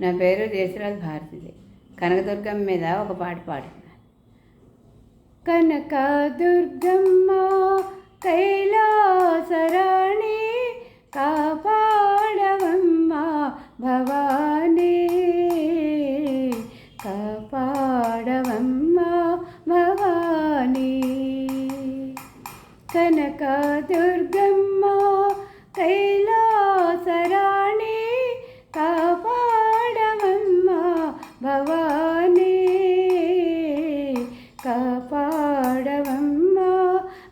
నా పేరు దేశరాజ్ భారతిది. కనకదుర్గమ్మ మీద ఒక పాట పాడుతున్నాను కనక దుర్గమ్మ కైలాసరాణి కాపాడవమ్మ భవానీ. కాపాడవమ్మ భవానీ. కనక దుర్గమ్మ కాపాడవమ్మ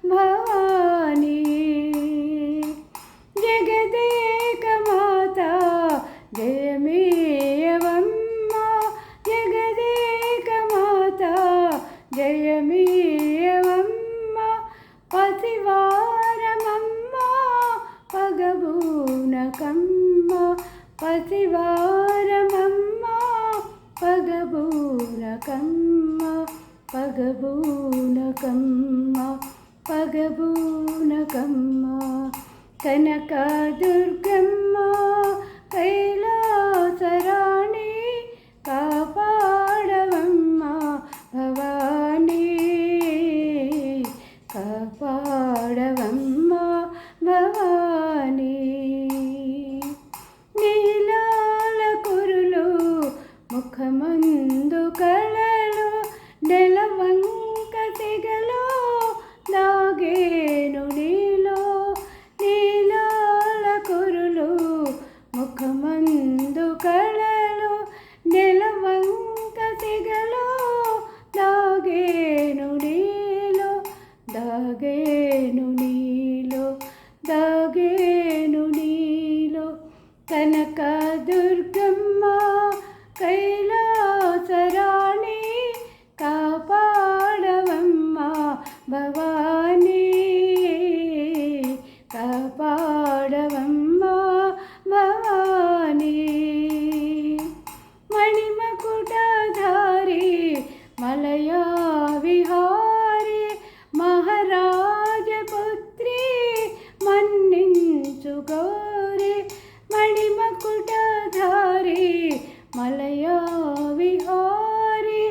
భవానీ. జగదేక మాత జయమేయవమ్మ. జగదేక మాత జయమేయవమ్మ. పసివారమమ్మ పగబూనకమ్మ పతివారమమ్మా పగబూనకమ్మా పగబూనకమ్మ పగబూనకమ్మ కనక దాగేను నీలో కనక దుర్గమ్మ కైలాసరాణి కాపాడవమ్మ భవ మన్నించు గౌరి మణిమకుటధారి మలయా విహారి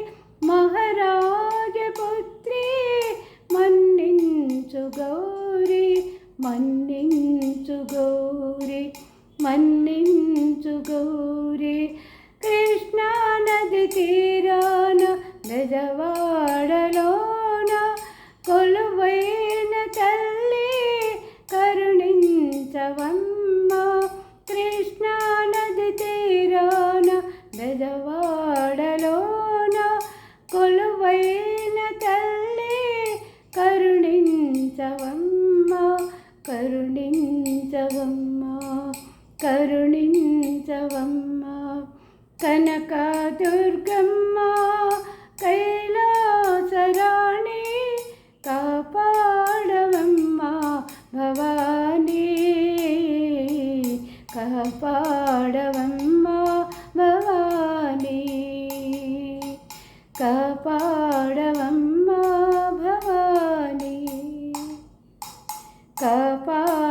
మహారాజపుత్రి మన్నించు గౌరి మన్నించు గౌరి మన్నించు కరుణించవమ్మా కరుణించవమ్మా కరుణించవమ్మా. కనక దుర్గమ్మ కైలాసరాణి కాపాడవమ్మా భవానీ. కాపాడవమ్మా భవానీ. కాపా భవానీ కాపాడవ